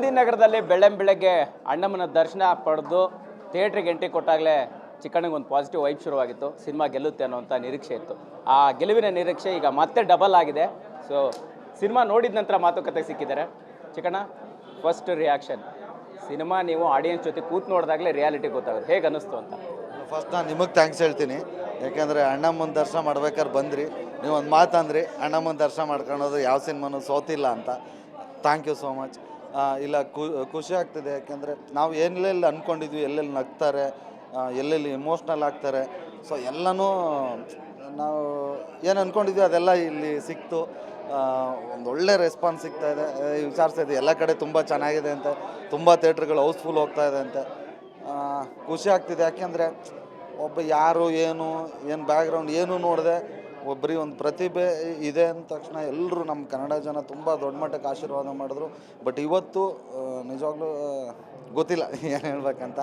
ಗಾಂಧಿನಗರದಲ್ಲಿ ಬೆಳ್ಳಂ ಬೆಳಗ್ಗೆ ಅಣ್ಣಮ್ಮನ ದರ್ಶನ ಪಡೆದು ಥಿಯೇಟ್ರಿಗೆ ಎಂಟ್ರಿ ಕೊಟ್ಟಾಗಲೇ ಚಿಕ್ಕಣ್ಣಗೆ ಒಂದು ಪಾಸಿಟಿವ್ ವೈಬ್ ಶುರುವಾಗಿತ್ತು. ಸಿನಿಮಾ ಗೆಲ್ಲುತ್ತೆ ಅನ್ನೋಂಥ ನಿರೀಕ್ಷೆ ಇತ್ತು. ಆ ಗೆಲುವಿನ ನಿರೀಕ್ಷೆ ಈಗ ಮತ್ತೆ ಡಬಲ್ ಆಗಿದೆ. ಸೊ ಸಿನಿಮಾ ನೋಡಿದ ನಂತರ ಮಾತುಕತೆ ಸಿಕ್ಕಿದ್ದಾರೆ. ಚಿಕ್ಕಣ್ಣ ಫಸ್ಟ್ ರಿಯಾಕ್ಷನ್ ಸಿನಿಮಾ ನೀವು ಆಡಿಯನ್ಸ್ ಜೊತೆ ಕೂತ್ ನೋಡಿದಾಗಲೇ ರಿಯಾಲಿಟಿ ಗೊತ್ತಾಗುತ್ತೆ. ಹೇಗೆ ಅನ್ನಿಸ್ತು ಅಂತ? ಫಸ್ಟ್ ನಾನು ನಿಮಗೆ ಥ್ಯಾಂಕ್ಸ್ ಹೇಳ್ತೀನಿ. ಯಾಕೆಂದರೆ ಅಣ್ಣಮ್ಮನ ದರ್ಶನ ಮಾಡ್ಬೇಕಾದ್ರೆ ಬಂದ್ರಿ. ನೀವು ಒಂದು ಮಾತಂದ್ರಿ ಅಣ್ಣಮ್ಮನ ದರ್ಶನ ಮಾಡ್ಕೊಳೋದು ಯಾವ ಸಿನಿಮಾನು ಸೋತಿಲ್ಲ ಅಂತ. ಥ್ಯಾಂಕ್ ಯು ಸೋ ಮಚ್ ಇಲ್ಲ ಖುಷಿ ಆಗ್ತಿದೆ. ಯಾಕೆಂದರೆ ನಾವು ಎಲ್ಲೆಲ್ಲಿ ಅಂದ್ಕೊಂಡಿದ್ವಿ ಎಲ್ಲೆಲ್ಲಿ ನಗ್ತಾರೆ ಎಲ್ಲೆಲ್ಲಿ ಇಮೋಷ್ನಲ್ ಆಗ್ತಾರೆ. ಸೊ ಎಲ್ಲನೂ ನಾವು ಏನು ಅಂದ್ಕೊಂಡಿದ್ವಿ ಅದೆಲ್ಲ ಇಲ್ಲಿ ಸಿಕ್ತು. ಒಂದು ಒಳ್ಳೆ ರೆಸ್ಪಾನ್ಸ್ ಸಿಗ್ತಾ ಇದೆ. ವಿಚಾರಿಸ್ತಾ ಇದೆ ಎಲ್ಲ ಕಡೆ ತುಂಬ ಚೆನ್ನಾಗಿದೆ ಅಂತ. ತುಂಬ ಥಿಯೇಟ್ರ್ಗಳು ಹೌಸ್ಫುಲ್ ಹೋಗ್ತಾ ಇದೆ ಅಂತೆ. ಖುಷಿ ಆಗ್ತಿದೆ. ಯಾಕೆಂದರೆ ಒಬ್ಬ ಯಾರು, ಏನು ಏನು ಬ್ಯಾಕ್ಗ್ರೌಂಡ್ ಏನು ನೋಡಿದೆ ಒಬ್ಬರಿಗೆ ಒಂದು ಪ್ರತಿಭೆ ಇದೆ ಅಂದ ತಕ್ಷಣ ಎಲ್ಲರೂ ನಮ್ಮ ಕನ್ನಡ ಜನ ತುಂಬ ದೊಡ್ಡ ಮಟ್ಟಕ್ಕೆ ಆಶೀರ್ವಾದ ಮಾಡಿದ್ರು. ಬಟ್ ಇವತ್ತು ನಿಜವಾಗ್ಲೂ ಗೊತ್ತಿಲ್ಲ ಏನು ಹೇಳ್ಬೇಕಂತ.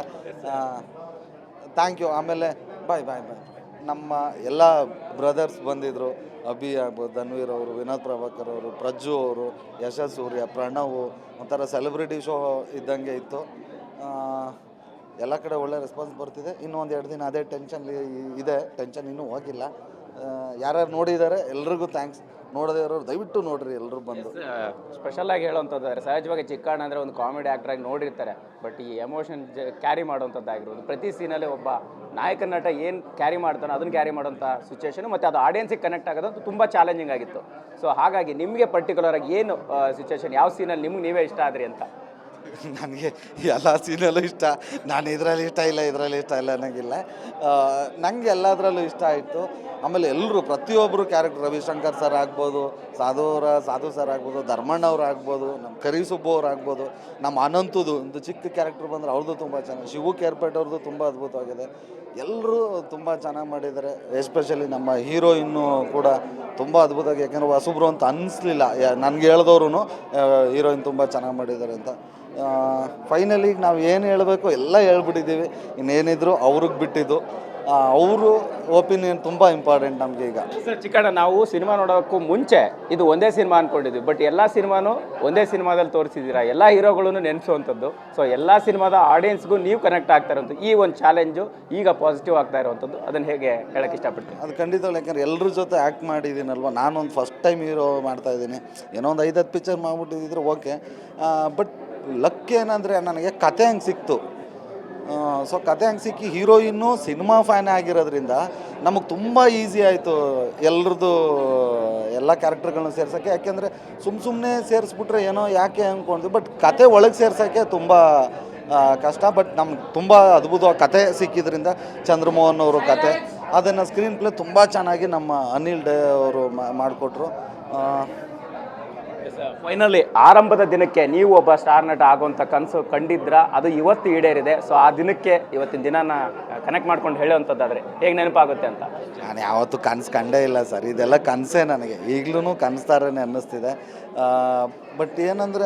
ಥ್ಯಾಂಕ್ ಯು ಆಮೇಲೆ ಬಾಯ್ ಬಾಯ್ ಬಾಯ್ ನಮ್ಮ ಎಲ್ಲ ಬ್ರದರ್ಸ್ ಬಂದಿದ್ದರು ಅಭಿ ಆಗ್ಬೋದು ಧನ್ವೀರ್ ಅವರು ವಿನೋದ್ ಪ್ರಭಾಕರ್ ಅವರು ಪ್ರಜ್ಜು ಅವರು ಯಶಸ್ ಸೂರ್ಯ ಪ್ರಣವ್ ಒಂಥರ ಸೆಲೆಬ್ರಿಟಿ ಶೋ ಇದ್ದಂಗೆ ಇತ್ತು. ಎಲ್ಲ ಕಡೆ ಒಳ್ಳೆ ರೆಸ್ಪಾನ್ಸ್ ಬರ್ತಿದೆ. ಇನ್ನೂ ಒಂದು ಎರಡು ದಿನ ಅದೇ ಟೆನ್ಷನ್ ಇದೆ. ಟೆನ್ಷನ್ ಇನ್ನೂ ಹೋಗಿಲ್ಲ. ಯಾರ್ಯಾರು ನೋಡಿದ್ದಾರೆ, ಎಲ್ರಿಗೂ ಥ್ಯಾಂಕ್ಸ್ ನೋಡದೇ ಇರೋರು, ದಯವಿಟ್ಟು ನೋಡ್ರಿ ಎಲ್ಲರೂ ಬಂದು. ಸ್ಪೆಷಲ್ ಆಗಿ ಹೇಳುವಂಥದ್ದು ಸಹಜವಾಗಿ ಚಿಕ್ಕಣ್ಣ ಅಂದರೆ ಒಂದು ಕಾಮಿಡಿ ಆಗಿ ನೋಡಿರ್ತಾರೆ. ಬಟ್ ಈ ಎಮೋಷನ್ ಕ್ಯಾರಿ ಮಾಡುವಂಥದ್ದಾಗಿರ್ಬೋದು ಪ್ರತಿ ಸೀನಲ್ಲಿ ಒಬ್ಬ ನಾಯಕ ನಟ ಏನು ಕ್ಯಾರಿ ಮಾಡ್ತಾನೆ ಅದನ್ನು ಕ್ಯಾರಿ ಮಾಡೋಂಥ ಸಿಚುವೇಶನ್ ಮತ್ತು ಅದು ಆಡಿಯನ್ಸಿಗೆ ಕನೆಕ್ಟ್ ಆಗೋದು ತುಂಬ ಚಾಲೆಂಜಿಂಗ್ ಆಗಿತ್ತು. ಸೊ ಹಾಗಾಗಿ ನಿಮಗೆ ಪರ್ಟಿಕ್ಯುಲರ್ ಆಗಿ ಏನು ಸಿಚುವೇಶನ್ ಯಾವ ಸೀನಲ್ಲಿ ನಿಮ್ಗೆ ನೀವೇ ಇಷ್ಟ ಆದ್ರಿ ಅಂತ? ನನಗೆ ಎಲ್ಲ ಸೀನಲ್ಲೂ ಇಷ್ಟ. ನಾನು ಇದರಲ್ಲಿ ಇಷ್ಟ ಇಲ್ಲ, ಇದರಲ್ಲಿ ಇಷ್ಟ ಇಲ್ಲ ಅನ್ನೋಂಗಿಲ್ಲ. ನನಗೆ ಎಲ್ಲದರಲ್ಲೂ ಇಷ್ಟ ಆಯಿತು. ಆಮೇಲೆ ಎಲ್ಲರೂ ಪ್ರತಿಯೊಬ್ಬರು ಕ್ಯಾರೆಕ್ಟರ್ ರವಿಶಂಕರ್ ಸರ್ ಆಗ್ಬೋದು ಸಾಧುವರ ಸಾಧು ಸರ್ ಆಗ್ಬೋದು, ಧರ್ಮಣ್ಣ ಅವ್ರು ಆಗ್ಬೋದು ನಮ್ಮ ಕರಿಸುಬ್ಬು ಅವ್ರು ಆಗ್ಬೋದು ನಮ್ಮ ಅನಂತದು, ಒಂದು ಚಿಕ್ಕ ಕ್ಯಾರೆಕ್ಟರ್ ಬಂದರೆ ಅವ್ರದ್ದು ತುಂಬ ಚೆನ್ನಾಗಿ, ಶಿವು ಕೇರ್ಪೇಟ್ ಅವ್ರದ್ದು ತುಂಬ ಅದ್ಭುತವಾಗಿದೆ. ಎಲ್ಲರೂ ತುಂಬ ಚೆನ್ನಾಗಿ ಮಾಡಿದ್ದಾರೆ. ಎಸ್ಪೆಷಲಿ ನಮ್ಮ ಹೀರೋಯಿನ್ನು ಕೂಡ ತುಂಬ ಅದ್ಭುತವಾಗಿ, ಯಾಕಂದರೆ ವಸುಬ್ರು ಅಂತ ಅನ್ನಿಸ್ಲಿಲ್ಲ ನನಗೆ ಹೇಳ್ದವ್ರು ಹೀರೋಯಿನ್ ತುಂಬ ಚೆನ್ನಾಗಿ ಮಾಡಿದ್ದಾರೆ ಅಂತ. ಫೈನಲಿ ನಾವು ಏನು ಹೇಳಬೇಕು ಎಲ್ಲ ಹೇಳ್ಬಿಟ್ಟಿದ್ದೀವಿ. ಇನ್ನೇನಿದ್ರು ಅವ್ರಿಗೆ ಬಿಟ್ಟಿದ್ದು. ಅವರು ಒಪಿನಿಯನ್ ತುಂಬ ಇಂಪಾರ್ಟೆಂಟ್ ನಮಗೆ ಈಗ. ಸರ್ ಚಿಕ್ಕಣ್ಣ ನಾವು ಸಿನಿಮಾ ನೋಡೋಕ್ಕೂ ಮುಂಚೆ ಇದು ಒಂದೇ ಸಿನಿಮಾ ಅಂದ್ಕೊಂಡಿದ್ವಿ ಬಟ್ ಎಲ್ಲ ಸಿನಿಮಾನು ಒಂದೇ ಸಿನಿಮಾದಲ್ಲಿ ತೋರಿಸಿದ್ದೀರಾ? ಎಲ್ಲ ಹೀರೋಗಳನ್ನು ನೆನೆಸುವಂಥದ್ದು. ಸೊ ಎಲ್ಲ ಸಿನಿಮಾದ ಆಡಿಯನ್ಸ್ಗೂ ನೀವು ಕನೆಕ್ಟ್ ಆಗ್ತಾ ಇರೋದು ಈ ಒಂದು ಚಾಲೆಂಜು ಈಗ ಪಾಸಿಟಿವ್ ಆಗ್ತಾ ಇರುವಂಥದ್ದು ಅದನ್ನು ಹೇಗೆ ಹೇಳಕ್ಕೆ ಇಷ್ಟಪಡ್ತೀನಿ ಅದು ಖಂಡಿತ ಯಾಕಂದ್ರೆ ಎಲ್ಲರ ಜೊತೆ ಆ್ಯಕ್ಟ್ ಮಾಡಿದ್ದೀನಲ್ವ? ನಾನೊಂದು ಫಸ್ಟ್ ಟೈಮ್ ಹೀರೋ ಮಾಡ್ತಾ ಇದ್ದೀನಿ. ಏನೋ ಒಂದು ಐದತ್ತು ಪಿಕ್ಚರ್ ಮಾಡ್ಬಿಟ್ಟಿದ್ರೆ ಓಕೆ ಬಟ್ ಲಕ್ ಏನಂದರೆ ನನಗೆ ಕತೆ ಹಂಗೆ ಸಿಕ್ತು. ಸೊ ಕತೆ ಹಂಗೆ ಸಿಕ್ಕಿ ಹೀರೋಯಿನ್ನು ಸಿನಿಮಾ ಫ್ಯಾನ್ ಆಗಿರೋದ್ರಿಂದ ನಮಗೆ ತುಂಬ ಈಸಿ ಆಯಿತು ಎಲ್ರದ್ದು, ಎಲ್ಲ ಕ್ಯಾರೆಕ್ಟರ್ಗಳನ್ನ ಸೇರ್ಸೋಕ್ಕೆ. ಯಾಕೆಂದರೆ ಸುಮ್ಮ ಸುಮ್ಮನೆ ಸೇರಿಸ್ಬಿಟ್ರೆ ಏನೋ ಯಾಕೆ ಅಂದ್ಕೊಂಡ್ವಿ ಬಟ್ ಕತೆ ಒಳಗೆ ಸೇರ್ಸೋಕ್ಕೆ ತುಂಬ ಕಷ್ಟ. ಬಟ್ ನಮ್ಗೆ ತುಂಬ ಅದ್ಭುತವಾಗಿ ಕತೆ ಸಿಕ್ಕಿದ್ರಿಂದ ಚಂದ್ರಮೋಹನ್ ಅವರು ಕತೆ, ಅದನ್ನು ಸ್ಕ್ರೀನ್ ಪ್ಲೇ ತುಂಬ ಚೆನ್ನಾಗಿ ನಮ್ಮ ಅನಿಲ್ ಡೇ ಅವರು ಮಾಡಿಕೊಟ್ರು. ಫೈನಲಿ ಆರಂಭದ ದಿನಕ್ಕೆ ನೀವು ಒಬ್ಬ ಸ್ಟಾರ್ ನಟ ಆಗುವಂಥ ಕನಸು ಕಂಡಿದ್ರ ಅದು ಇವತ್ತು ಈಡೇರಿದೆ. ಸೊ ಆ ದಿನಕ್ಕೆ ಇವತ್ತಿನ ದಿನನ ಕನೆಕ್ಟ್ ಮಾಡ್ಕೊಂಡು ಹೇಳುವಂಥದ್ದಾದ್ರೆ ಹೇಗೆ ನೆನಪಾಗುತ್ತೆ ಅಂತ? ನಾನು ಯಾವತ್ತೂ ಕನಸು ಕಂಡೇ ಇಲ್ಲ ಸರ್. ಇದೆಲ್ಲ ಕನಸೇ ನನಗೆ. ಈಗಲೂ ಕನಸ್ತಾರೇ ಅನ್ನಿಸ್ತಿದೆ. ಬಟ್ ಏನಂದರೆ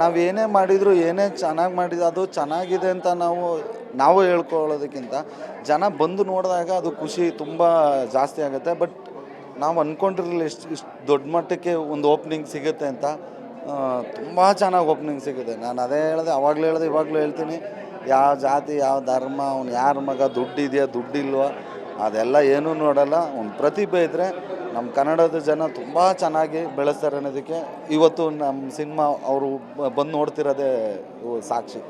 ನಾವು ಏನೇ ಮಾಡಿದರೂ, ಏನೇ ಚೆನ್ನಾಗಿ ಮಾಡಿದ್ರು, ಅದು ಚೆನ್ನಾಗಿದೆ ಅಂತ ನಾವು ನಾವು ಹೇಳ್ಕೊಳ್ಳೋದಕ್ಕಿಂತ ಜನ ಬಂದು ನೋಡಿದಾಗ ಅದು ಖುಷಿ ತುಂಬ ಜಾಸ್ತಿ ಆಗುತ್ತೆ. ಬಟ್ ನಾವು ಅಂದ್ಕೊಂಡಿರಲಿಲ್ಲ ಇಷ್ಟು ಇಷ್ಟು ದೊಡ್ಡ ಮಟ್ಟಕ್ಕೆ ಒಂದು ಓಪನಿಂಗ್ ಸಿಗುತ್ತೆ ಅಂತ. ತುಂಬ ಚೆನ್ನಾಗಿ ಓಪನಿಂಗ್ ಸಿಗುತ್ತೆ. ನಾನು ಅದೇ ಹೇಳಿದೆ, ಅವಾಗಲೇ ಹೇಳಿದೆ, ಇವಾಗಲೂ ಹೇಳ್ತೀನಿ. ಯಾವ ಜಾತಿ, ಯಾವ ಧರ್ಮ, ಅವ್ನು ಯಾರ ಮಗ ದುಡ್ಡು ಇದೆಯಾ ದುಡ್ಡಿಲ್ವಾ ಅದೆಲ್ಲ ಏನೂ ನೋಡಲ್ಲ. ಒಂದು ಪ್ರತಿಭೆ ಇದ್ದರೆ ನಮ್ಮ ಕನ್ನಡದ ಜನ ತುಂಬ ಚೆನ್ನಾಗಿ ಬೆಳೆಸ್ತಾರೆ ಅನ್ನೋದಕ್ಕೆ ಇವತ್ತು ನಮ್ಮ ಸಿನಿಮಾ ಅವರು ಬಂದು ನೋಡ್ತಿರೋದೇ ಸಾಕ್ಷಿ.